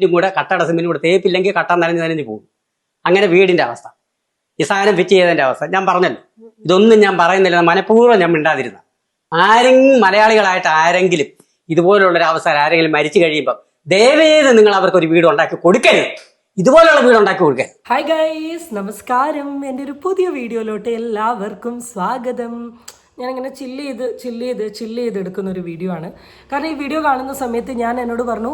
ഇതും കൂടെ കട്ടട സിമെന്റ് കൂടെ തേപ്പില്ലെങ്കിൽ കട്ട നനഞ്ഞ് നനഞ്ഞ് പോകും. അങ്ങനെ വീടിന്റെ അവസ്ഥ. ഈ സാധനം ഫിറ്റ് ചെയ്തതിന്റെ അവസ്ഥ. ഞാൻ പറഞ്ഞല്ലോ. ഇതൊന്നും ഞാൻ പറയുന്നില്ല. മനഃപൂർവം ഞാൻ മിണ്ടാതിരുന്ന. ആരെങ്കിലും മലയാളികളായിട്ട് ആരെങ്കിലും ഇതുപോലുള്ള ഒരു അവസരം ആരെങ്കിലും മരിച്ചു കഴിയുമ്പോൾ ദയവേത് നിങ്ങൾ അവർക്ക് ഒരു വീട് ഉണ്ടാക്കി കൊടുക്കരുത്. ഇതുപോലുള്ള വീട് ഉണ്ടാക്കി കൊടുക്കരുത്. ഹായ് ഗൈസ് നമസ്കാരം. എന്റെ ഒരു പുതിയ വീഡിയോയിലോട്ട് എല്ലാവർക്കും സ്വാഗതം. ഞാനിങ്ങനെ ചില്ല് ചെയ്ത് ചില്ല് ചെയ്ത് ചില്ല് ചെയ്ത് എടുക്കുന്ന ഒരു വീഡിയോ ആണ്. കാരണം ഈ വീഡിയോ കാണുന്ന സമയത്ത് ഞാൻ എന്നോട് പറഞ്ഞു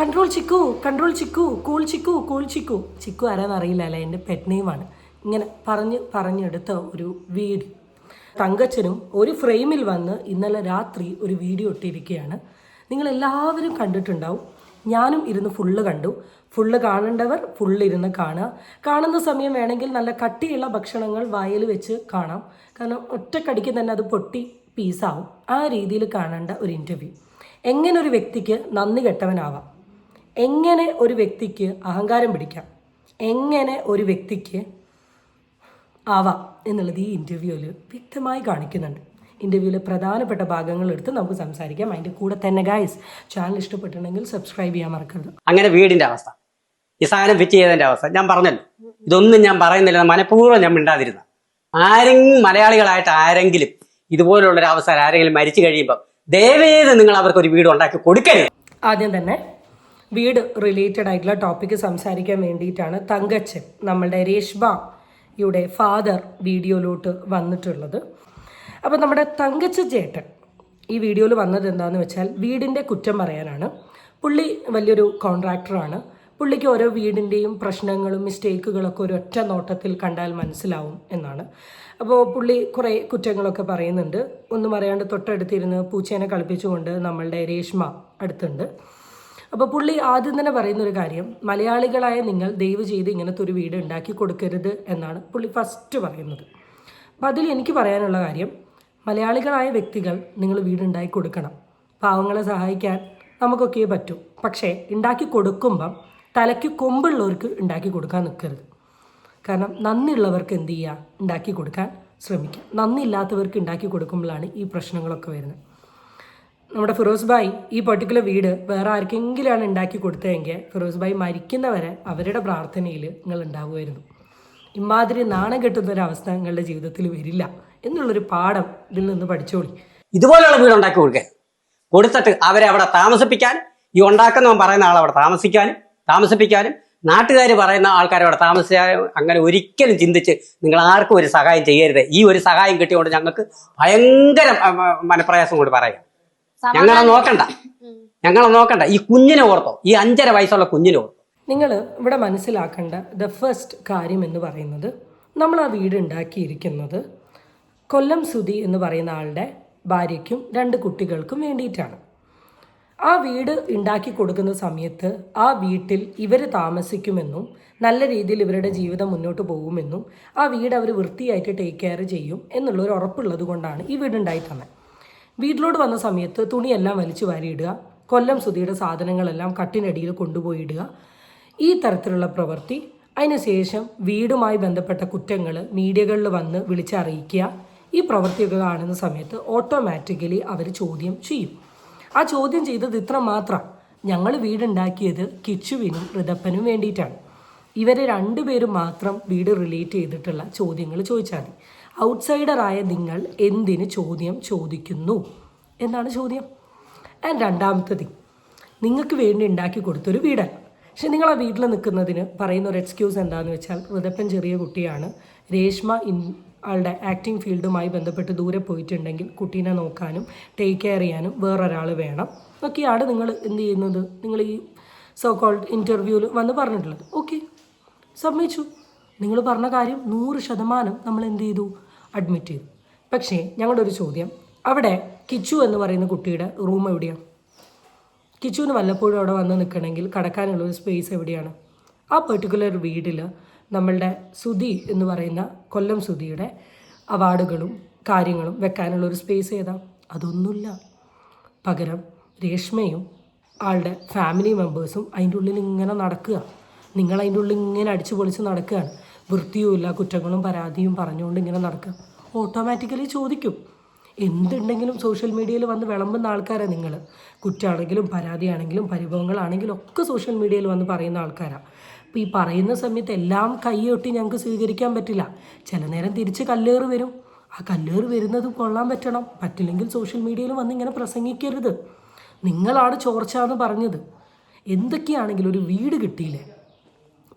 control Chikku control Chikku cool Chikku cool Chikku. Chikku ആരാന്ന് അറിയില്ല അല്ലേ? എന്റെ പെറ്റ് ഇങ്ങനെ പറഞ്ഞ് പറഞ്ഞെടുത്ത ഒരു വീഡിയോ തങ്കച്ചനും ഒരു ഫ്രെയിമിൽ വന്ന് ഇന്നലെ രാത്രി ഒരു വീഡിയോ ഇട്ടിരിക്കുകയാണ്. നിങ്ങളെല്ലാവരും കണ്ടിട്ടുണ്ടാവും. ഞാനും ഇരുന്ന് ഫുള്ള് കണ്ടു. ഫുള്ള് കാണേണ്ടവർ ഫുള്ള് ഇരുന്ന് കാണുക. കാണുന്ന സമയം വേണമെങ്കിൽ നല്ല കട്ടിയുള്ള ഭക്ഷണങ്ങൾ വായിൽ വെച്ച് കാണാം. കാരണം ഒറ്റക്കടിക്ക് തന്നെ അത് പൊട്ടി പീസാവും ആ രീതിയിൽ കാണേണ്ട ഒരു ഇന്റർവ്യൂ എങ്ങനെ ഒരു വ്യക്തിക്ക് നന്ദി കെട്ടവനാവാം? എങ്ങനെ ഒരു വ്യക്തിക്ക് അഹങ്കാരം പിടിക്കാം? എങ്ങനെ ഒരു വ്യക്തിക്ക് ആവാം എന്നുള്ളത് ഈ ഇന്റർവ്യൂവിൽ വ്യക്തമായി കാണിക്കുന്നുണ്ട്. ഇന്റർവ്യൂവിലെ പ്രധാനപ്പെട്ട ഭാഗങ്ങൾ എടുത്ത് നമുക്ക് സംസാരിക്കാം. അതിന്റെ കൂടെ തന്നെ ഗായ്സ് ചാനൽ ഇഷ്ടപ്പെട്ടിട്ടുണ്ടെങ്കിൽ സബ്സ്ക്രൈബ് ചെയ്യാൻ മറക്കരുത്. അങ്ങനെ വീടിന്റെ അവസ്ഥ. ഈ സാധനം ഫിറ്റ് ചെയ്തതിന്റെ അവസ്ഥ. ഞാൻ പറഞ്ഞല്ലോ. ഇതൊന്നും ഞാൻ പറയുന്നില്ല. മനഃപൂർവം ഞാൻ മിണ്ടാതിരുന്ന. ആരെങ്കിലും മലയാളികളായിട്ട് ആരെങ്കിലും ഇതുപോലുള്ള ഒരു അവസരം ആരെങ്കിലും മരിച്ചു കഴിയുമ്പോൾ ദയവേത് നിങ്ങൾ അവർക്ക് ഒരു വീട് ഉണ്ടാക്കി കൊടുക്കരുത്. ആദ്യം തന്നെ വീട് റിലേറ്റഡ് ആയിട്ടുള്ള ടോപ്പിക്ക് സംസാരിക്കാൻ വേണ്ടിയിട്ടാണ് തങ്കച്ചൻ നമ്മളുടെ രേഷ്ബയുടെ ഫാദർ വീഡിയോയിലോട്ട് വന്നിട്ടുള്ളത്. അപ്പോൾ നമ്മുടെ തങ്കച്ച ചേട്ടൻ ഈ വീഡിയോയിൽ വന്നത് എന്താണെന്ന് വെച്ചാൽ വീടിന്റെ കുറ്റം പറയാനാണ്. പുള്ളി വലിയൊരു കോൺട്രാക്ടറാണ് പുള്ളിക്ക് ഓരോ വീടിന്റെയും പ്രശ്നങ്ങളും മിസ്റ്റേക്കുകളൊക്കെ ഒരു ഒറ്റ നോട്ടത്തിൽ കണ്ടാൽ മനസ്സിലാവും എന്നാണ്. അപ്പോൾ പുള്ളി കുറേ കുറ്റങ്ങളൊക്കെ പറയുന്നുണ്ട്. ഒന്നും അറിയാണ്ട് തൊട്ടടുത്തിരുന്ന് പൂച്ചേനെ കളിപ്പിച്ചുകൊണ്ട് നമ്മളുടെ രേഷ്മ അടുത്തുണ്ട്. അപ്പോൾ പുള്ളി ആദ്യം തന്നെ പറയുന്ന ഒരു കാര്യം മലയാളികളായ നിങ്ങൾ ദയവ് ചെയ്ത് ഇങ്ങനത്തെ ഒരു വീട് ഉണ്ടാക്കി കൊടുക്കരുത് എന്നാണ് പുള്ളി ഫസ്റ്റ് പറയുന്നത്. അപ്പോൾ അതിൽ എനിക്ക് പറയാനുള്ള കാര്യം മലയാളികളായ വ്യക്തികൾ നിങ്ങൾ വീടുണ്ടാക്കി കൊടുക്കണം. പാവങ്ങളെ സഹായിക്കാൻ നമുക്കൊക്കെ പറ്റൂ. പക്ഷേ ഉണ്ടാക്കി കൊടുക്കുമ്പം തലയ്ക്ക് കൊമ്പുള്ളവർക്ക് ഉണ്ടാക്കി കൊടുക്കാൻ നിൽക്കരുത്. കാരണം നന്ദിയുള്ളവർക്ക് എന്ത് ചെയ്യുക? ഉണ്ടാക്കി കൊടുക്കാൻ ശ്രമിക്കുക. നന്ദി ഇല്ലാത്തവർക്ക് ഉണ്ടാക്കി കൊടുക്കുമ്പോഴാണ് ഈ പ്രശ്നങ്ങളൊക്കെ വരുന്നത്. നമ്മുടെ ഫിറോസ് ഭായ് ഈ പർട്ടിക്കുലർ വീട് വേറെ ആർക്കെങ്കിലാണ് ഉണ്ടാക്കി കൊടുത്തതെങ്കിൽ ഫിറോസ് ഭായ് മരിക്കുന്നവരെ അവരുടെ പ്രാർത്ഥനയിൽ നിങ്ങൾ ഉണ്ടാവുമായിരുന്നു. ഇമാതിരി നാണം കെട്ടുന്ന ഒരു അവസ്ഥ നിങ്ങളുടെ ജീവിതത്തിൽ വരില്ല. എന്നുള്ളൊരു പാഠം ഇതിൽ നിന്ന് പഠിച്ചോളി. ഇതുപോലെയുള്ള വീട് ഉണ്ടാക്കി കൊടുക്കാൻ കൊടുത്തിട്ട് അവരെ അവിടെ താമസിപ്പിക്കാൻ ഈ ഉണ്ടാക്കുന്നവൻ പറയുന്ന ആൾ അവിടെ താമസിക്കാനും താമസിപ്പിക്കാനും നാട്ടുകാർ പറയുന്ന ആൾക്കാർ അവിടെ താമസിക്കാനും അങ്ങനെ ഒരിക്കലും ചിന്തിച്ച് നിങ്ങൾ ആർക്കും ഒരു സഹായം ചെയ്യരുത്. ഈ ഒരു സഹായം കിട്ടിയോണ്ട് ഞങ്ങൾക്ക് ഭയങ്കര മനപ്രയാസം കൊണ്ട് പറയാം ഞങ്ങളെ നോക്കണ്ട. ഞങ്ങളെ നോക്കണ്ട. ഈ കുഞ്ഞിനെ ഓർത്തോ. ഈ അഞ്ചര വയസ്സുള്ള കുഞ്ഞിനെ ഓർത്തോ. നിങ്ങൾ ഇവിടെ മനസ്സിലാക്കേണ്ട ദ ഫസ്റ്റ് കാര്യം എന്ന് പറയുന്നത് നമ്മൾ ആ വീട് ഉണ്ടാക്കിയിരിക്കുന്നത് കൊല്ലം സുധി എന്ന് പറയുന്ന ആളുടെ ഭാര്യയ്ക്കും രണ്ട് കുട്ടികൾക്കും വേണ്ടിയിട്ടാണ്. ആ വീട് ഉണ്ടാക്കി കൊടുക്കുന്ന സമയത്ത് ആ വീട്ടിൽ ഇവർ താമസിക്കുമെന്നും നല്ല രീതിയിൽ ഇവരുടെ ജീവിതം മുന്നോട്ട് പോകുമെന്നും ആ വീട് അവർ വൃത്തിയായിട്ട് ടേക്ക് കെയർ ചെയ്യും എന്നുള്ളൊരു ഉറപ്പുള്ളത് കൊണ്ടാണ് ഈ വീട് ഉണ്ടായി തന്നെ വീട്ടിലോട്ട് വന്ന സമയത്ത് തുണിയെല്ലാം വലിച്ചു വാരിയിടുക കൊല്ലം സുധിയുടെ സാധനങ്ങളെല്ലാം കട്ടിനടിയിൽ കൊണ്ടുപോയിടുക ഈ തരത്തിലുള്ള പ്രവൃത്തി. അതിനുശേഷം വീടുമായി ബന്ധപ്പെട്ട കുറ്റങ്ങൾ മീഡിയകളിൽ വന്ന് വിളിച്ചറിയിക്കുക ഈ പ്രവൃത്തിയൊക്കെ കാണുന്ന സമയത്ത് ഓട്ടോമാറ്റിക്കലി അവർ ചോദ്യം ചെയ്യും. ആ ചോദ്യം ചെയ്തത് ഇത്ര മാത്രം. ഞങ്ങൾ വീടുണ്ടാക്കിയത് കിച്ചുവിനും ഋതപ്പനും വേണ്ടിയിട്ടാണ്. ഇവരെ രണ്ടുപേരും മാത്രം വീട് റിലേറ്റ് ചെയ്തിട്ടുള്ള ചോദ്യങ്ങൾ ചോദിച്ചാൽ മതി. ഔട്ട്സൈഡറായ നിങ്ങൾ എന്തിന് ചോദ്യം ചോദിക്കുന്നു എന്നാണ് ചോദ്യം. ആൻഡ് രണ്ടാമത്തെ thing, നിങ്ങൾക്ക് വേണ്ടി ഉണ്ടാക്കി കൊടുത്തൊരു വീടാണ് പക്ഷെ നിങ്ങൾ ആ വീട്ടിൽ നിൽക്കുന്നതിന് പറയുന്ന ഒരു എക്സ്ക്യൂസ് എന്താണെന്ന് വെച്ചാൽ ഋതപ്പൻ ചെറിയ കുട്ടിയാണ്. രേഷ്മ ഇൻ ആളുടെ ആക്ടിങ് ഫീൽഡുമായി ബന്ധപ്പെട്ട് ദൂരെ പോയിട്ടുണ്ടെങ്കിൽ കുട്ടീനെ നോക്കാനും ടേക്ക് കെയർ ചെയ്യാനും വേറൊരാൾ വേണം. ഒക്കെയാണ് നിങ്ങൾ എന്ത് ചെയ്യുന്നത്? നിങ്ങൾ ഈ സോ കോൾഡ് ഇന്റർവ്യൂവിൽ വന്ന് പറഞ്ഞിട്ടുള്ളത്. ഓക്കെ സമ്മതിച്ചു. നിങ്ങൾ പറഞ്ഞ കാര്യം നൂറ് ശതമാനം നമ്മൾ എന്ത് ചെയ്തു? അഡ്മിറ്റ് ചെയ്തു. പക്ഷേ ഞങ്ങളുടെ ഒരു ചോദ്യം. അവിടെ കിച്ചു എന്ന് പറയുന്ന കുട്ടിയുടെ റൂം എവിടെയാണ് കിച്ചുവിന് വല്ലപ്പോഴും അവിടെ വന്ന് നിൽക്കണമെങ്കിൽ കടക്കാനുള്ള ഒരു സ്പേസ് എവിടെയാണ്? ആ പെർട്ടിക്കുലർ വീട്ടിൽ നമ്മളുടെ സുധി എന്ന് പറയുന്ന കൊല്ലം സുധിയുടെ അവാർഡുകളും കാര്യങ്ങളും വെക്കാനുള്ള ഒരു സ്പേസ് ഏതാ? അതൊന്നുമില്ല. പകരം രേഷ്മയും ആളുടെ ഫാമിലി മെമ്പേഴ്സും അതിന്റെ ഉള്ളിൽ ഇങ്ങനെ നടക്കുക. നിങ്ങൾ അതിന്റെ ഉള്ളിൽ ഇങ്ങനെ അടിച്ചു പൊളിച്ച് നടക്കുകയാണ്. വൃത്തിയുമില്ല കുറ്റങ്ങളും പരാതിയും പറഞ്ഞുകൊണ്ട് ഇങ്ങനെ നടക്കുക. ഓട്ടോമാറ്റിക്കലി ചോദിക്കും. എന്തുണ്ടെങ്കിലും സോഷ്യൽ മീഡിയയിൽ വന്ന് വിളമ്പുന്ന ആൾക്കാരാണ് നിങ്ങൾ. കുറ്റാണെങ്കിലും പരാതിയാണെങ്കിലും പരിഭവങ്ങളാണെങ്കിലും ഒക്കെ സോഷ്യൽ മീഡിയയിൽ വന്ന് പറയുന്ന ആൾക്കാരാണ് അപ്പോൾ ഈ പറയുന്ന സമയത്ത് എല്ലാം കൈയൊട്ടി ഞങ്ങൾക്ക് സ്വീകരിക്കാൻ പറ്റില്ല. ചില നേരം തിരിച്ച് കല്ലേറ് വരും. ആ കല്ലേറ് വരുന്നത് കൊള്ളാൻ പറ്റണം. പറ്റില്ലെങ്കിൽ സോഷ്യൽ മീഡിയയിൽ വന്ന് ഇങ്ങനെ പ്രസംഗിക്കരുത്. നിങ്ങളാണ് ചോർച്ച എന്ന് പറഞ്ഞത്. എന്തൊക്കെയാണെങ്കിലും ഒരു വീട് കിട്ടിയില്ലേ?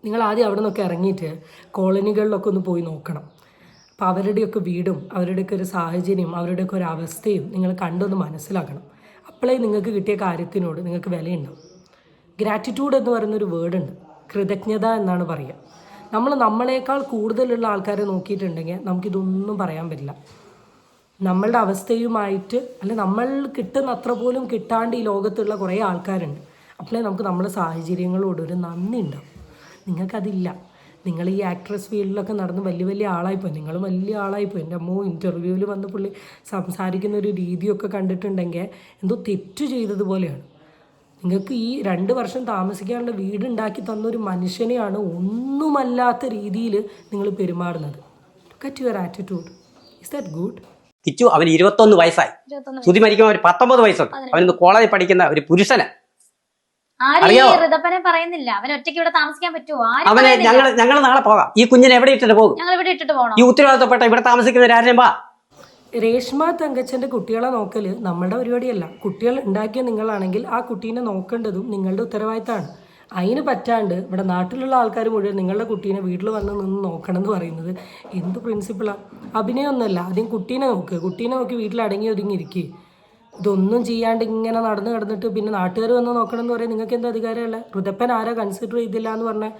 നിങ്ങൾ ആദ്യം അവിടെ നിന്നൊക്കെ ഇറങ്ങിയിട്ട് കോളനികളിലൊക്കെ ഒന്ന് പോയി നോക്കണം. അപ്പോൾ അവരുടെയൊക്കെ വീടും അവരുടെയൊക്കെ ഒരു സാഹചര്യം അവരുടെയൊക്കെ ഒരു അവസ്ഥയും നിങ്ങൾ കണ്ടൊന്ന് മനസ്സിലാക്കണം. അപ്പോഴേ നിങ്ങൾക്ക് കിട്ടിയ കാര്യത്തിനോട് നിങ്ങൾക്ക് വിലയുണ്ടാവും. ഗ്രാറ്റിറ്റ്യൂഡ് എന്ന് പറയുന്നൊരു വേർഡുണ്ട് കൃതജ്ഞത എന്നാണ് പറയുക. നമ്മൾ നമ്മളെക്കാൾ കൂടുതലുള്ള ആൾക്കാരെ നോക്കിയിട്ടുണ്ടെങ്കിൽ നമുക്കിതൊന്നും പറയാൻ പറ്റില്ല. നമ്മളുടെ അവസ്ഥയുമായിട്ട് അല്ലെ നമ്മൾ കിട്ടുന്ന അത്ര പോലും കിട്ടാണ്ട് ഈ ലോകത്തുള്ള കുറേ ആൾക്കാരുണ്ട്. അപ്പോഴേ നമുക്ക് നമ്മുടെ സാഹചര്യങ്ങളോട് ഒരു നന്ദി ഉണ്ടാവും. നിങ്ങൾക്കതില്ല. നിങ്ങൾ ഈ ആക്ട്രസ് ഫീൽഡിലൊക്കെ നടന്ന് വലിയ വലിയ ആളായിപ്പോയി. നിങ്ങൾ വലിയ ആളായിപ്പോയി. എന്റെ അമ്മോ ഇന്റർവ്യൂവിൽ വന്ന് പുള്ളി സംസാരിക്കുന്ന ഒരു രീതിയൊക്കെ കണ്ടിട്ടുണ്ടെങ്കിൽ എന്തോ തെറ്റ് ചെയ്തതുപോലെയാണ്. നിങ്ങൾക്ക് ഈ രണ്ട് വർഷം താമസിക്കാനുള്ള വീടുണ്ടാക്കി തന്ന ഒരു മനുഷ്യനെയാണ് ഒന്നുമല്ലാത്ത രീതിയിൽ നിങ്ങൾ പെരുമാറുന്നത്. Cut your attitude is that good Kichu അവൻ ഇരുപത്തൊന്ന് വയസ്സായി. ശ്രുതി മരിക്കുമ്പോൾ ഒരു പത്തൊമ്പത് വയസ്സുണ്ട്. അവൻ ഇന്ന് കോളേജിൽ പഠിക്കുന്ന ഒരു പുരുഷന്. പറയുന്നില്ല. അവൻ ഒറ്റയ്ക്ക് ഇവിടെ താമസിക്കാൻ പറ്റുമോ? അവനെ. ഞങ്ങൾ ഞങ്ങൾ നാളെ പോകാം. ഈ കുഞ്ഞിനെ എവിടെ ഇട്ടിട്ട് പോകും? ഈ ഉത്തരവാദിത്തപ്പെട്ട ഇവിടെ താമസിക്കുന്ന രാജൻ വാ. രേഷ്മ തങ്കച്ചന്റെ കുട്ടികളെ നോക്കൽ നമ്മളുടെ പരിപാടിയല്ല. കുട്ടികൾ ഉണ്ടാക്കിയ നിങ്ങളാണെങ്കിൽ ആ കുട്ടീനെ നോക്കേണ്ടതും നിങ്ങളുടെ ഉത്തരവാദിത്തമാണ്. അതിന് പറ്റാണ്ട് ഇവിടെ നാട്ടിലുള്ള ആൾക്കാർ മുഴുവൻ നിങ്ങളുടെ കുട്ടീനെ വീട്ടിൽ വന്ന് നിന്ന് നോക്കണം എന്ന് പറയുന്നത് എന്ത് പ്രിൻസിപ്പിളാണ് അഭിനയമൊന്നുമല്ല ആദ്യം കുട്ടീനെ നോക്ക്. കുട്ടീനെ നോക്കി വീട്ടിൽ അടങ്ങി ഒതുങ്ങി ഇരിക്കുക ഇതൊന്നും ചെയ്യാണ്ട് ഇങ്ങനെ നടന്ന് കിടന്നിട്ട് പിന്നെ നാട്ടുകാർ വന്ന് നോക്കണം എന്ന് പറയാൻ നിങ്ങൾക്ക് എന്ത് അധികാരമല്ല ഋതപ്പൻ ആരാ കൺസിഡർ ചെയ്തില്ല എന്ന് പറഞ്ഞാൽ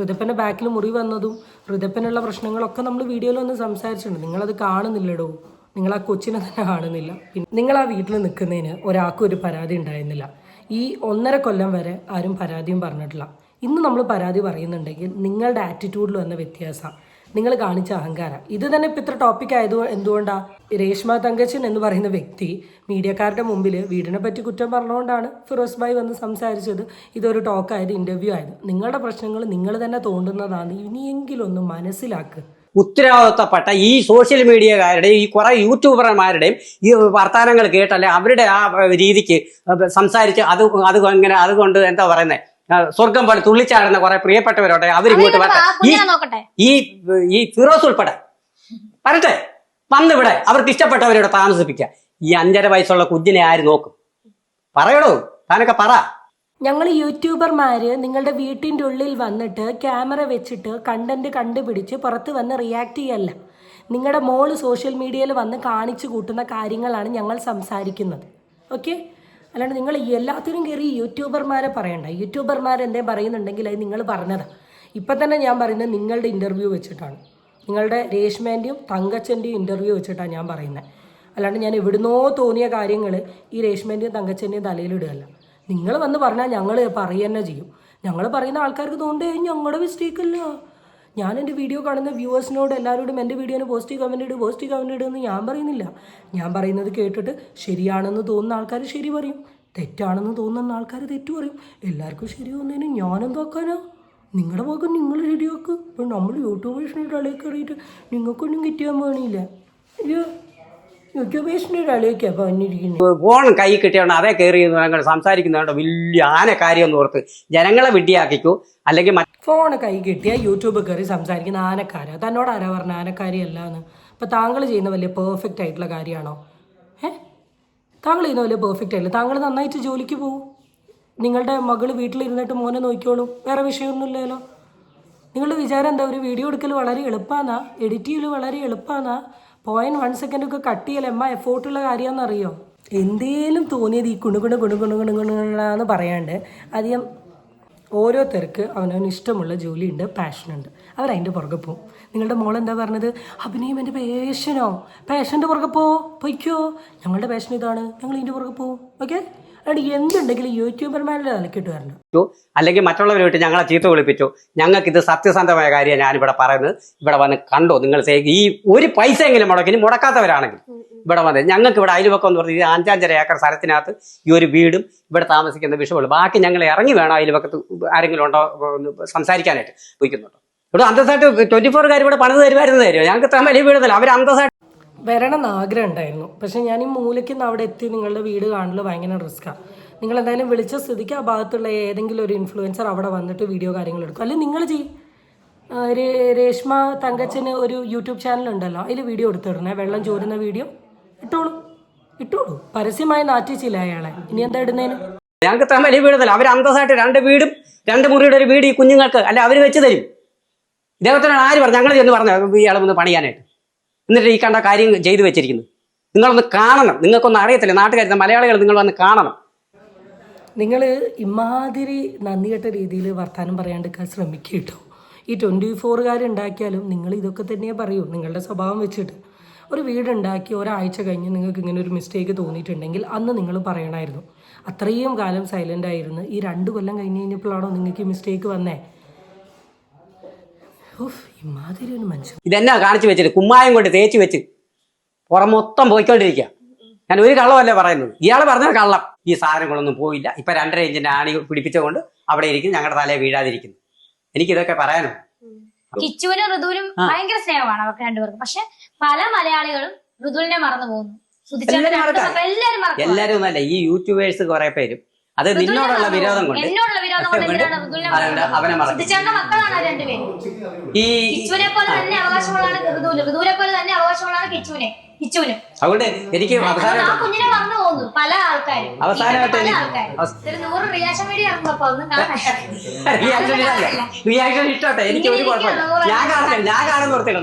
ഋതപ്പന്റെ ബാക്കിൽ മുറി വന്നതും ഋതപ്പനുള്ള പ്രശ്നങ്ങളൊക്കെ നമ്മൾ വീഡിയോയിൽ ഒന്ന് സംസാരിച്ചിട്ടുണ്ട്. നിങ്ങളത് കാണുന്നില്ലടോ? നിങ്ങൾ ആ കൊച്ചിനെ തന്നെ കാണുന്നില്ല. പിന്നെ നിങ്ങൾ ആ വീട്ടിൽ നിൽക്കുന്നതിന് ഒരാൾക്കും ഒരു പരാതി ഉണ്ടായിരുന്നില്ല. ഈ ഒന്നര കൊല്ലം വരെ ആരും പരാതിയും പറഞ്ഞിട്ടില്ല. ഇന്ന് നമ്മൾ പരാതി പറയുന്നുണ്ടെങ്കിൽ നിങ്ങളുടെ ആറ്റിറ്റ്യൂഡിൽ വന്ന വ്യത്യാസമാണ് നിങ്ങൾ കാണിച്ച അഹങ്കാരം. ഇത് തന്നെ ഇപ്പം ഇത്ര ടോപ്പിക് ആയത് എന്തുകൊണ്ടാണ് രേഷ്മ തങ്കച്ചൻ എന്ന് പറയുന്ന വ്യക്തി മീഡിയക്കാരുടെ മുമ്പിൽ വീടിനെ പറ്റി കുറ്റം പറഞ്ഞുകൊണ്ടാണ് ഫിറോസ് ഭായ് വന്ന് സംസാരിച്ചത്. ഇതൊരു ടോക്കായത് ഇന്റർവ്യൂ ആയത്. നിങ്ങളുടെ പ്രശ്നങ്ങൾ നിങ്ങൾ തന്നെ തോണ്ടുന്നതാണ്. ഇനിയെങ്കിലും ഒന്ന് മനസ്സിലാക്കുക ഉത്തരവാദിത്തപ്പെട്ട ഈ സോഷ്യൽ മീഡിയക്കാരുടെയും ഈ കുറെ യൂട്യൂബർമാരുടെയും ഈ വർത്തമാനങ്ങൾ കേട്ടല്ലേ അവരുടെ ആ രീതിക്ക് സംസാരിച്ച് അത് അത് ഇങ്ങനെ അതുകൊണ്ട് എന്താ പറയുന്നത് സ്വർഗം പോലെ തുള്ളിച്ചാടുന്ന കുറെ പ്രിയപ്പെട്ടവരോട്ടെ അവരിങ്ങോട്ട് വരട്ടെ. ഈ ഈ ഈ ഫിറോസ് ഉൾപ്പെടെ. വരട്ടെ. വന്നിവിടെ. അവർക്ക് ഇഷ്ടപ്പെട്ടവരോട് താമസിപ്പിക്കുക. ഈ അഞ്ചര വയസ്സുള്ള കുഞ്ഞിനെ ആര് നോക്കും? പറയണോ താനൊക്കെ പറ. ഞങ്ങൾ യൂട്യൂബർമാർ നിങ്ങളുടെ വീട്ടിന്റെ ഉള്ളിൽ വന്നിട്ട് ക്യാമറ വെച്ചിട്ട് കണ്ടന്റ് കണ്ടുപിടിച്ച് പുറത്ത് വന്ന് റിയാക്ട് ചെയ്യല്ല. നിങ്ങളുടെ മോൾ സോഷ്യൽ മീഡിയയിൽ വന്ന് കാണിച്ചു കൂട്ടുന്ന കാര്യങ്ങളാണ് ഞങ്ങൾ സംസാരിക്കുന്നത്. ഓക്കെ അല്ലാണ്ട് നിങ്ങൾ എല്ലാത്തിനും കയറി യൂട്യൂബർമാരെ പറയണ്ട. യൂട്യൂബർമാർ എന്തേ പറയുന്നുണ്ടെങ്കിൽ അത് നിങ്ങൾ പറഞ്ഞതാണ് ഇപ്പം തന്നെ ഞാൻ പറയുന്നത് നിങ്ങളുടെ ഇന്റർവ്യൂ വെച്ചിട്ടാണ്. നിങ്ങളുടെ രേഷ്മേന്റെയും തങ്കച്ചന്റെയും ഇന്റർവ്യൂ വെച്ചിട്ടാണ് ഞാൻ പറയുന്നത്. അല്ലാണ്ട് ഞാൻ എവിടുന്നോ തോന്നിയ കാര്യങ്ങൾ ഈ രേഷ്മേന്റെയും തങ്കച്ചന്റെയും തലയിലിടുകയല്ല നിങ്ങൾ വന്ന് പറഞ്ഞാൽ ഞങ്ങൾ പറയുക തന്നെ ചെയ്യും. ഞങ്ങൾ പറയുന്ന ആൾക്കാർക്ക് തോണ്ടേ ഞങ്ങളുടെ മിസ്റ്റേക്ക് അല്ല. ഞാൻ എന്റെ വീഡിയോ കാണുന്ന വ്യൂവേഴ്സിനോട് എല്ലാവരോടും എന്റെ വീഡിയോനെ പോസിറ്റീവ് കമന്റ് ഇടും പോസിറ്റീവ് കമന്റ് ഇടുമെന്ന് ഞാൻ പറയുന്നില്ല. ഞാൻ പറയുന്നത് കേട്ടിട്ട് ശരിയാണെന്ന് തോന്നുന്ന ആൾക്കാർ ശരി പറയും. തെറ്റാണെന്ന് തോന്നുന്ന ആൾക്കാർ തെറ്റു പറയും. എല്ലാവർക്കും ശരി തോന്നുന്നതിന് ഞാനെന്താക്കാനാ നിങ്ങളുടെ ഭാഗം നിങ്ങൾ ശരിയാക്കുക ഇപ്പം നമ്മൾ യൂട്യൂബേഴ്സിന്റെ ഇടയിൽ കയറിയിട്ട് നിങ്ങൾക്കൊന്നും കിട്ടിയാൻ വേണിയില്ല അയ്യോ ഫോൺ കൈ കിട്ടിയോണ്ട് അതേ കയറി ഞങ്ങൾ സംസാരിക്കുന്നതുകൊണ്ട് വലിയ ആന കാര്യം എന്ന് ഓർത്ത് ജനങ്ങളെ വിഡ്ഢിയാക്കിക്കൂ. അല്ലെങ്കിൽ ഫോൺ കൈ കിട്ടിയ യൂട്യൂബ് കയറി സംസാരിക്കുന്ന ആനക്കാര. തന്നോട് ആരാ പറഞ്ഞ? ആനക്കാരി അല്ല എന്ന്. അപ്പം താങ്കൾ ചെയ്യുന്ന വലിയ പെർഫെക്റ്റ് ആയിട്ടുള്ള കാര്യമാണോ? ഏ? താങ്കൾ ചെയ്യുന്ന വലിയ പെർഫെക്റ്റ് ആയില്ല താങ്കൾ നന്നായിട്ട് ജോലിക്ക് പോകും നിങ്ങളുടെ മകൾ വീട്ടിലിരുന്നിട്ട് മോനെ നോക്കിക്കോളും. വേറെ വിഷയമൊന്നുമില്ലല്ലോ. നിങ്ങളുടെ വിചാരം എന്താ? ഒരു വീഡിയോ എടുക്കൽ വളരെ എളുപ്പമാണ് എഡിറ്റ് ചെയ്യൽ വളരെ എളുപ്പമാണാ പോയിന്റ് വൺ സെക്കൻഡ് ഒക്കെ കട്ട് ചെയ്യൽ എമ്മ എഫോർട്ടുള്ള കാര്യമാണെന്നറിയോ എന്തേലും തോന്നിയത് ഈ കുണു കുണു കുണു കുണു കുണുകുണു കുണുകുണെന്ന് പറയാണ്ട് അധികം ഓരോരുത്തർക്ക് അവനവന് ഇഷ്ടമുള്ള ജോലിയുണ്ട് പാഷനുണ്ട് അവരതിന്റെ പുറകെ പോവും. നിങ്ങളുടെ മോൾ എന്താ പറഞ്ഞത്? അഭിനയം എന്റെ പേഷനോ പാഷന്റെ പുറകെ പോ പൊയ്ക്കോ. ഞങ്ങളുടെ പാഷൻ ഇതാണ്. ഞങ്ങൾ ഇതിന്റെ പുറകെ പോകും ഓക്കെ അതുകൊണ്ട് എന്തുണ്ടെങ്കിലും യൂട്യൂബർമാരുടെ നിലക്കിട്ട് വരണം. അല്ലെങ്കിൽ മറ്റുള്ളവരെ വിട്ട് ഞങ്ങളെ ചീത്ത വിളിപ്പിച്ചു. ഞങ്ങൾക്ക് ഇത് സത്യസന്ധമായ കാര്യം ഞാനിവിടെ പറയുന്നത്. ഇവിടെ വന്ന് കണ്ടോ നിങ്ങൾ ഈ ഒരു പൈസ എങ്കിലും മുടക്കി മുടക്കാത്തവരാണെങ്കിൽ ഇവിടെ വന്ന് ഞങ്ങൾക്ക് ഇവിടെ അയൽവക്കം എന്ന് പറഞ്ഞാൽ അഞ്ചാഞ്ചര ഏക്കർ സ്ഥലത്തിനകത്ത് ഈ ഒരു വീടും ഇവിടെ താമസിക്കുന്ന വിഷയമുള്ളൂ ബാക്കി ഞങ്ങൾ ഇറങ്ങി വേണം അയൽവക്കത്ത് ആരെങ്കിലും ഉണ്ടോ സംസാരിക്കാനായിട്ട്. പോയിക്കുന്നുണ്ടോ ഇവിടെ അന്തസ്സായിട്ട് ട്വന്റി ഫോർ കാര്യം ഇവിടെ പണിത് തരുമായിരുന്നു തരുമോ? ഞങ്ങൾക്ക് വലിയ വീടല്ല അവർ അന്തസ്സായിട്ട് വരണം എന്ന് ആഗ്രഹം ഉണ്ടായിരുന്നു. പക്ഷെ ഞാൻ ഈ മൂലയ്ക്ക് നിന്ന് അവിടെ എത്തി നിങ്ങളുടെ വീട് കാണൽ ഭയങ്കര റിസ്ക്കാണ് നിങ്ങൾ എന്തായാലും വിളിച്ച സ്ഥിതിക്ക് ആ ഭാഗത്തുള്ള ഏതെങ്കിലും ഒരു ഇൻഫ്ലുവൻസർ അവിടെ വന്നിട്ട് വീഡിയോ കാര്യങ്ങൾ എടുക്കും. അല്ലെങ്കിൽ നിങ്ങൾ ചെയ്യും രേഷ്മ തങ്കച്ചന് ഒരു യൂട്യൂബ് ചാനൽ ഉണ്ടല്ലോ അതിൽ വീഡിയോ എടുത്തിടണേ. വെള്ളം ചോരുന്ന വീഡിയോ ഇട്ടോളൂ. ഇട്ടോളൂ. പരസ്യമായി നാറ്റിച്ചില്ല അയാളെ. ഇനി എന്താ ഇടുന്നതിന് ഞങ്ങൾക്ക് ഇത്ര വലിയ വീടല്ല അവർ അന്തസ്സായിട്ട് രണ്ട് വീടും രണ്ട് മുറിയുടെ ഒരു വീട് ഈ കുഞ്ഞുങ്ങൾക്ക് അല്ല അവർ വെച്ച് തരും. ഇദ്ദേഹത്തിനാണ് ആര് പറഞ്ഞു ഞങ്ങൾ ചെന്ന് പറഞ്ഞു ഇയാളെ ഒന്ന് പണിയാനായിട്ട്. എന്നിട്ട് ഈ കണ്ട കാര്യം ചെയ്തു വെച്ചിരിക്കുന്നു. നിങ്ങളൊന്ന് കാണണം. നിങ്ങൾക്കൊന്നും അറിയത്തില്ല. നാട്ടുകാരി മലയാളികൾ നിങ്ങൾ വന്ന് കാണണം. നിങ്ങൾ ഇമാതിരി നന്ദികെട്ട രീതിയിൽ വർത്തമാനം പറയാണ്ടിരിക്കാൻ ശ്രമിക്കുക കേട്ടോ. ഈ ട്വന്റി ഫോറുകാരുണ്ടാക്കിയാലും നിങ്ങൾ ഇതൊക്കെ തന്നെയേ പറയൂ. നിങ്ങളുടെ സ്വഭാവം വെച്ചിട്ട്. ഒരു വീടുണ്ടാക്കി ഒരാഴ്ച കഴിഞ്ഞ് നിങ്ങൾക്ക് ഇങ്ങനെ ഒരു മിസ്റ്റേക്ക് തോന്നിയിട്ടുണ്ടെങ്കിൽ അന്ന് നിങ്ങൾ പറയണമായിരുന്നു അത്രയും കാലം സൈലന്റ് ആയിരുന്നു. ഈ രണ്ട് കൊല്ലം കഴിഞ്ഞ് കഴിഞ്ഞപ്പോഴാണോ നിങ്ങൾക്ക് ഈ മിസ്റ്റേക്ക് വന്നേ ഉഫ് ഇമാതിരി ഒരു മനുഷ്യൻ ഇതെന്നാ കാണിച്ചു വെച്ചിട്ട് കുമ്മായം കൊണ്ട് തേച്ച് വെച്ച് പുറം മൊത്തം പോയിക്കൊണ്ടിരിക്കുക ഞാൻ ഒരു കള്ളമല്ലേ പറയുന്നത്? ഇയാൾ പറഞ്ഞ കള്ളം. ഈ സാധനങ്ങളൊന്നും പോയില്ല. ഇപ്പൊ രണ്ടര ഇഞ്ചിന്റെ ആണി പിടിപ്പിച്ചുകൊണ്ട് അവിടെ ഇരിക്കും ഞങ്ങളുടെ തലയെ വീഴാതിരിക്കുന്നു. എനിക്കിതൊക്കെ പറയാനോ കിച്ചുവിനും ഋതുവിനും ഭയങ്കര സ്നേഹമാണ് അവർക്ക് രണ്ടുപേർക്കും. പക്ഷെ പല മലയാളികളും ഋതുവിനെ മറന്നു പോകുന്നു. എല്ലാരും ഒന്നല്ല ഈ യൂട്യൂബേഴ്സ് കുറെ പേരും അത് നിന്നോടുള്ള വിരോധം കൊണ്ട്. എന്നോടുള്ള വിരോധം കൊണ്ട് എന്തിനാണ് ഋതുവിനെ അതുകൊണ്ട് അവനെ മറക്കും. സുധിച്ചേട്ടന്റെ മക്കളാണ് ആ രണ്ടുപേരും? ഈ കിച്ചുവിനെ പോലെ തന്നെ അവകാശമുള്ളതാണ് ഋതുവിന് ഋതുവിനെ പോലെ തന്നെ അവകാശമുള്ളതാണ് കിച്ചുവിനെ. കിച്ചുവിനും. അതുകൊണ്ട് എനിക്ക് അവസാനം ആ കുഞ്ഞിനെ മറന്നു പോകുന്നു പല ആൾക്കാരും. അവസാനമായിട്ട് പല എനിക്ക് ആൾക്കാരും. ഒരു നൂറ് റിയാക്ഷൻ വീഡിയോ ഇറങ്ങുമ്പോ ഒന്നും കാണട്ടെ റിയാക്ഷൻ റിയാക്ഷൻ ഇട്ടോട്ടെ എനിക്ക് ഒരു കുഴപ്പമില്ല. ഞാൻ കാണത്തില്ല ഞാൻ കാണുന്ന കാണത്തില്ല.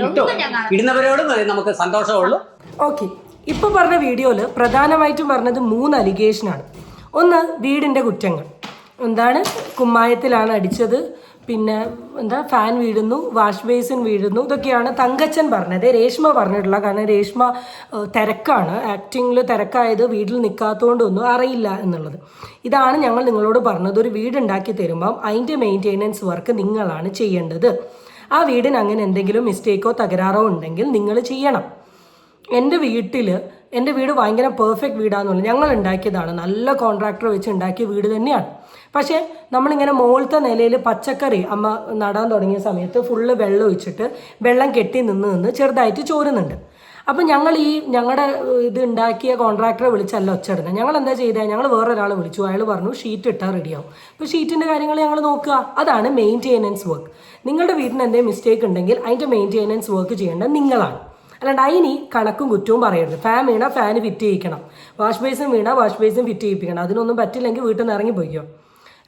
ഇട്ടോ. ഒന്നും ഞാൻ കാണത്തില്ല. ഇടുന്നവരോടും നമുക്ക് സന്തോഷമുള്ളൂ ഓക്കെ. ഇപ്പൊ പറഞ്ഞ വീഡിയോയിൽ പ്രധാനമായിട്ടും പറഞ്ഞത് മൂന്ന് അലിഗേഷനാണ്. ഒന്ന് വീടിന്റെ കുറ്റങ്ങൾ. എന്താണ്? കുമ്മായത്തിലാണ് അടിച്ചത്. പിന്നെ എന്താ? ഫാൻ വീഴുന്നു വാഷ് ബേസിൻ വീഴുന്നു. ഇതൊക്കെയാണ് തങ്കച്ചൻ പറഞ്ഞത്. രേഷ്മ പറഞ്ഞിട്ടുള്ള കാരണം രേഷ്മ തിരക്കാണ്. ആക്ടിങ്ങിൽ തിരക്കായത് വീട്ടിൽ നിൽക്കാത്തതുകൊണ്ടൊന്നും അറിയില്ല എന്നുള്ളത്. ഇതാണ് ഞങ്ങൾ നിങ്ങളോട് പറഞ്ഞത്. ഒരു വീടുണ്ടാക്കി തരുമ്പം അതിന്റെ മെയിന്റെനൻസ് വർക്ക് നിങ്ങളാണ് ചെയ്യേണ്ടത്. ആ വീടിന് അങ്ങനെ എന്തെങ്കിലും മിസ്റ്റേക്കോ തകരാറോ ഉണ്ടെങ്കിൽ നിങ്ങൾ ചെയ്യണം. എന്റെ വീട്ടിൽ എന്റെ വീട് ഭയങ്കര പെർഫെക്റ്റ് വീടാണെന്നുള്ളത് ഞങ്ങൾ ഉണ്ടാക്കിയതാണ്. നല്ല കോൺട്രാക്ടർ വെച്ച് ഉണ്ടാക്കിയ വീട് തന്നെയാണ്. പക്ഷേ നമ്മളിങ്ങനെ മുകളിലത്തെ നിലയിൽ പച്ചക്കറി അമ്മ നടാൻ തുടങ്ങിയ സമയത്ത് ഫുള്ള് വെള്ളം ഒഴിച്ചിട്ട് വെള്ളം കെട്ടി നിന്ന് നിന്ന് ചെറുതായിട്ട് ചോരുന്നുണ്ട്. അപ്പം ഞങ്ങൾ ഈ ഞങ്ങളുടെ ഇത് ഉണ്ടാക്കിയ കോൺട്രാക്ടറെ വിളിച്ചല്ല ഒച്ചിടുന്നത് ഞങ്ങൾ എന്താ ചെയ്തത് ഞങ്ങൾ വേറൊരാളെ വിളിച്ചു. അയാൾ പറഞ്ഞു ഷീറ്റ് ഇട്ടാൽ റെഡിയാവും അപ്പോൾ ഷീറ്റിന്റെ കാര്യങ്ങൾ ഞങ്ങൾ നോക്കുക. അതാണ് മെയിന്റെനൻസ് വർക്ക് നിങ്ങളുടെ വീടിന് എന്തെങ്കിലും മിസ്റ്റേക്ക് ഉണ്ടെങ്കിൽ അതിന്റെ മെയിന്റെനൻസ് വർക്ക് ചെയ്യേണ്ടത് നിങ്ങളാണ്. അല്ലാണ്ട് അതിന് കണക്കും കുറ്റവും പറയരുത്. ഫാൻ വീണ ഫാന് ഫിറ്റ് ചെയ്യിക്കണം. വാഷ് ബേസിൻ വീണ വാഷ് ബേസിൻ ഫിറ്റ് ചെയ്യിപ്പിക്കണം. അതിനൊന്നും പറ്റില്ലെങ്കിൽ വീട്ടിൽ നിന്ന് ഇറങ്ങി പോയിക്കോ.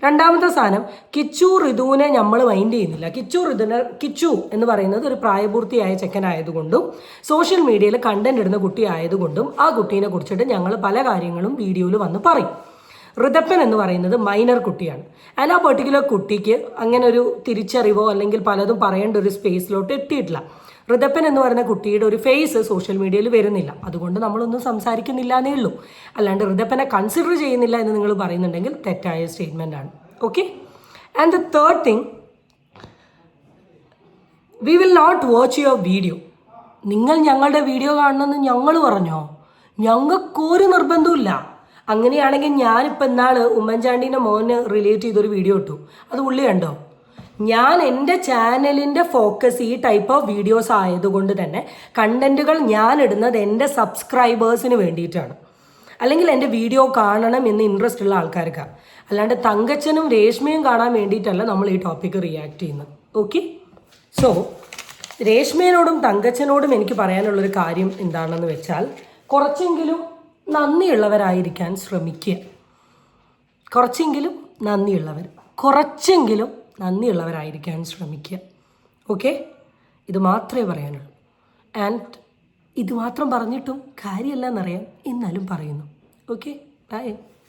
രണ്ടാമത്തെ സാധനം കിച്ചു ഋതുവിനെ നമ്മൾ മൈൻഡ് ചെയ്യുന്നില്ല. കിച്ചു ഋതുവിനെ കിച്ചു എന്ന് പറയുന്നത് ഒരു പ്രായപൂർത്തിയായ ചെക്കനായതുകൊണ്ടും സോഷ്യൽ മീഡിയയിൽ കണ്ടന്റ് ഇടുന്ന കുട്ടി ആയതുകൊണ്ടും ആ കുട്ടീനെ കുറിച്ചിട്ട് ഞങ്ങൾ പല കാര്യങ്ങളും വീഡിയോയിൽ വന്ന് പറയും. ഋതപ്പൻ എന്ന് പറയുന്നത് മൈനർ കുട്ടിയാണ്. അല്ല ആ പെർട്ടിക്കുലർ കുട്ടിക്ക് അങ്ങനെ ഒരു തിരിച്ചറിവോ അല്ലെങ്കിൽ പലതും പറയേണ്ട ഒരു സ്പേസിലോട്ട് എത്തിയിട്ടില്ല. ഋതപ്പൻ എന്ന് പറയുന്ന കുട്ടിയുടെ ഒരു ഫേസ് സോഷ്യൽ മീഡിയയിൽ വരുന്നില്ല. അതുകൊണ്ട് നമ്മളൊന്നും സംസാരിക്കുന്നില്ല എന്നേ ഉള്ളൂ. അല്ലാണ്ട് ഋതപ്പനെ കൺസിഡർ ചെയ്യുന്നില്ല എന്ന് നിങ്ങൾ പറയുന്നുണ്ടെങ്കിൽ തെറ്റായ സ്റ്റേറ്റ്മെന്റ് ആണ്. Okay and the third thing we will not watch your video നിങ്ങൾ ഞങ്ങളുടെ വീഡിയോ കാണണമെന്ന് ഞങ്ങൾ പറഞ്ഞോ? ഞങ്ങൾക്കൊരു നിർബന്ധമില്ല അങ്ങനെയാണെങ്കിൽ ഞാനിപ്പോൾ എന്നാൾ ഉമ്മൻചാണ്ടീന്റെ മോന് റിലേറ്റ് ചെയ്തൊരു വീഡിയോ ഇട്ടു. അത് ഉള്ളി കണ്ടോ? ഞാൻ എന്റെ ചാനലിന്റെ ഫോക്കസ് ഈ ടൈപ്പ് ഓഫ് വീഡിയോസ് ആയതുകൊണ്ട് തന്നെ കണ്ടന്റുകൾ ഞാൻ ഇടുന്നത് എന്റെ സബ്സ്ക്രൈബേഴ്സിന് വേണ്ടിയിട്ടാണ്. അല്ലെങ്കിൽ എന്റെ വീഡിയോ കാണണം എന്ന് ഇൻട്രസ്റ്റ് ഉള്ള ആൾക്കാർക്കാണ് അല്ലാണ്ട് തങ്കച്ചനും രേഷ്മയും കാണാൻ വേണ്ടിയിട്ടല്ല നമ്മൾ ഈ ടോപ്പിക്ക് റിയാക്ട് ചെയ്യുന്നത്. ഓക്കെ സോ രേഷ്മേനോടും തങ്കച്ചനോടും എനിക്ക് പറയാനുള്ളൊരു കാര്യം എന്താണെന്ന് വെച്ചാൽ കുറച്ചെങ്കിലും നന്ദിയുള്ളവരായിരിക്കാൻ ശ്രമിക്കുക. കുറച്ചെങ്കിലും നന്ദിയുള്ളവർ. കുറച്ചെങ്കിലും നന്ദിയുള്ളവരായിരിക്കാൻ ശ്രമിക്കുക. ഓക്കെ ഇത് മാത്രമേ പറയാനുള്ളൂ. ആൻഡ് ഇത് മാത്രം പറഞ്ഞിട്ടും കാര്യമല്ല എന്നറിയാം എന്നാലും പറയുന്നു. Okay bye